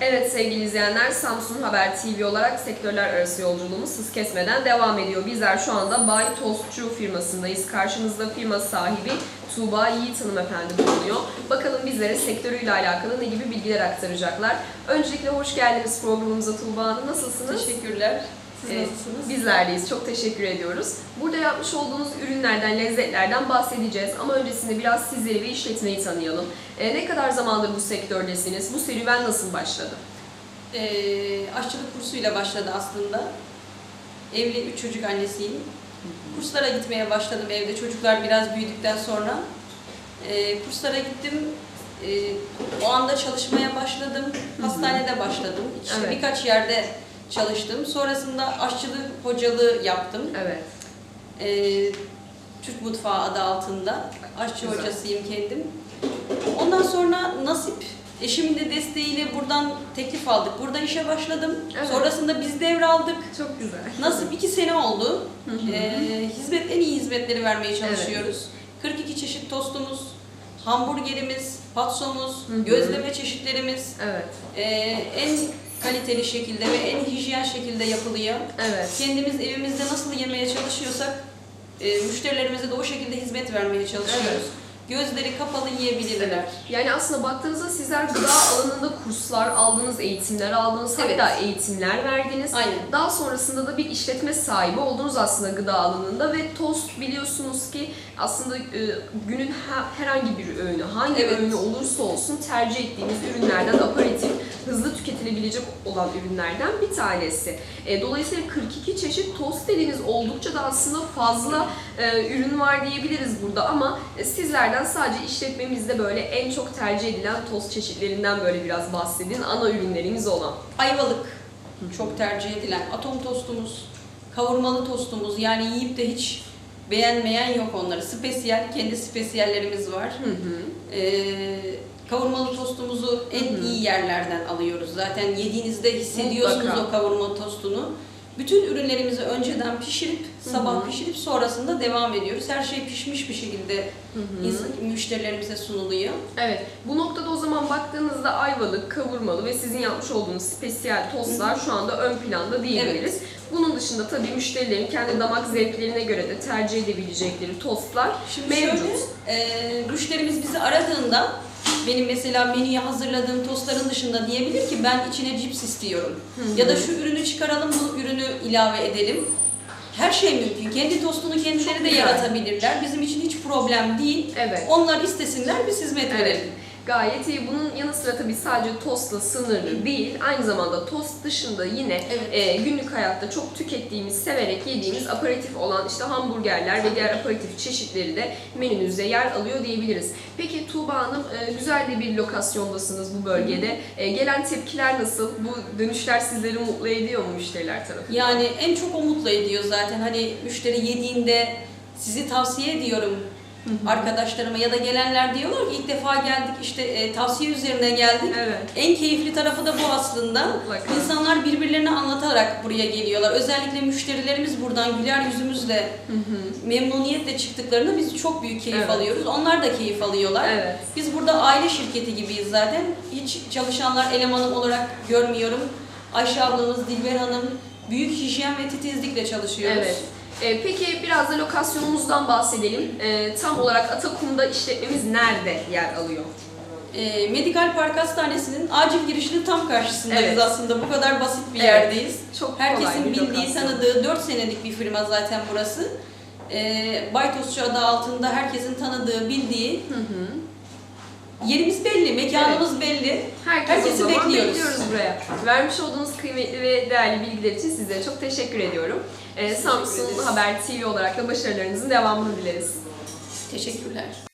Evet sevgili izleyenler, Samsun Haber TV olarak sektörler arası yolculuğumuz hız kesmeden devam ediyor. Bizler şu anda Bay Tostçu firmasındayız. Karşımızda firma sahibi Tuğba Yiğit hanımefendi bulunuyor. Bakalım bizlere sektörüyle alakalı ne gibi bilgiler aktaracaklar. Öncelikle hoş geldiniz programımıza Tuğba Hanım. Nasılsınız? Teşekkürler. Siz Ee, nasılsınız? Bizlerdeyiz. Çok teşekkür ediyoruz. Burada yapmış olduğunuz ürünlerden, lezzetlerden bahsedeceğiz. Ama öncesinde biraz sizleri ve işletmeyi tanıyalım. Ee, ne kadar zamandır bu sektördesiniz? Bu serüven nasıl başladı? Ee, aşçılık kursuyla başladı aslında. Evli üç çocuk annesiyim. Kurslara gitmeye başladım evde çocuklar biraz büyüdükten sonra. Ee, kurslara gittim. Ee, o anda çalışmaya başladım. Hastanede başladım. İşte Evet. birkaç yerde çalıştım. Sonrasında aşçılık hocalığı yaptım. Evet. Ee, Türk Mutfağı adı altında. Aşçı Güzel. hocasıyım kendim. Ondan sonra nasip eşimin de desteğiyle buradan teklif aldık. Burada işe başladım. Evet. Sonrasında biz devraldık. Çok güzel. Nasip iki sene oldu. Hı hı. Ee, hizmet en iyi hizmetleri vermeye çalışıyoruz. 42 çeşit tostumuz, hamburgerimiz, patsomuz, Hı hı. gözleme çeşitlerimiz Evet. ee, en kaliteli şekilde ve en hijyen şekilde yapılıyor. Evet. Kendimiz evimizde nasıl yemeye çalışıyorsak e, müşterilerimize de o şekilde hizmet vermeye çalışıyoruz. Evet. Gözleri kapalı yiyebilirler. Yani aslında baktığınızda sizler gıda alanında kurslar aldınız, eğitimler aldınız, Evet. hatta eğitimler verdiniz. Aynen. Daha sonrasında da bir işletme sahibi oldunuz aslında gıda alanında ve tost biliyorsunuz ki aslında e, günün ha- herhangi bir öğünü, hangi Evet. öğünü olursa olsun tercih ettiğimiz ürünlerden aparatif, hızlı tüketilebilecek olan ürünlerden bir tanesi. E, dolayısıyla 42 çeşit tost dediğiniz oldukça da aslında fazla e, ürün var diyebiliriz burada ama e, sizlerden sadece işletmemizde böyle en çok tercih edilen tost çeşitlerinden böyle biraz bahsedin. Ana ürünlerimiz olan. Ayvalık çok tercih edilen atom tostumuz, kavurmalı tostumuz yani yiyip de hiç beğenmeyen yok onları. Spesiyel, kendi spesiyallerimiz var. Hı hı. Ee, kavurmalı tostumuzu en Hı hı. iyi yerlerden alıyoruz. Zaten yediğinizde hissediyorsunuz Mutlaka. o kavurma tostunu. Bütün ürünlerimizi önceden pişirip, sabah hı. pişirip sonrasında devam ediyoruz. Her şey pişmiş bir şekilde Hı hı. ins- müşterilerimize sunuluyor. Evet, bu noktada o zaman baktığınızda ayvalık, kavurmalı ve sizin yapmış olduğunuz spesiyel tostlar şu anda ön planda diyebiliriz. Bunun dışında tabii müşterilerin kendi damak zevklerine göre de tercih edebilecekleri tostlar Şimdi mevcut. şöyle, e, müşterimiz bizi aradığında benim mesela menüye hazırladığım tostların dışında diyebilir ki ben içine cips istiyorum. Hı Ya hı. da şu ürünü çıkaralım, bu ürünü ilave edelim. Her şey mümkün. Kendi tostunu kendileri Çok de güzel. yaratabilirler. Bizim için hiç problem değil. Evet. Onlar istesinler, biz hizmet Evet. verelim. Gayet iyi. Bunun yanı sıra tabii sadece tostla sınırlı değil. Aynı zamanda tost dışında yine Evet. e, günlük hayatta çok tükettiğimiz, severek yediğimiz aparatif olan işte hamburgerler ve diğer aparatif çeşitleri de menünüzde yer alıyor diyebiliriz. Peki Tuğba Hanım e, güzel de bir lokasyondasınız bu bölgede. E, gelen tepkiler nasıl? Bu dönüşler sizleri mutlu ediyor mu müşteriler tarafından? Yani en çok o mutlu ediyor zaten. Hani müşteri yediğinde sizi tavsiye ediyorum arkadaşlarıma ya da gelenler diyorlar ki ilk defa geldik işte e, tavsiye üzerine geldik. Evet. En keyifli tarafı da bu aslında. Mutlaka. İnsanlar birbirlerine anlatarak buraya geliyorlar. Özellikle müşterilerimiz buradan güler yüzümüzle Hı hı. memnuniyetle çıktıklarında biz çok büyük keyif Evet. alıyoruz. Onlar da keyif alıyorlar. Evet. Biz burada aile şirketi gibiyiz zaten. Hiç çalışanlar elemanım olarak görmüyorum. Ayşe ablamız, Dilber Hanım büyük hijyen ve titizlikle çalışıyoruz. Evet. E, peki biraz da lokasyonumuzdan bahsedelim. E, tam olarak Atakum'da işletmemiz nerede yer alıyor? Ee, Medikal Park Hastanesi'nin acil girişinin tam karşısındayız Evet. aslında. Bu kadar basit bir Evet. yerdeyiz. Çok Herkesin bildiği, tanıdığı 4 senelik bir firma zaten burası. Ee, Baytosçu adı altında herkesin tanıdığı, bildiği. Hı hı. Yerimiz belli, mekanımız belli. Herkes Herkesi o zaman bekliyoruz. bekliyoruz buraya. Vermiş olduğunuz kıymetli ve değerli bilgiler için sizlere çok teşekkür ediyorum. Ee, Samsun. Haber TV olarak da başarılarınızın devamını dileriz. Teşekkürler.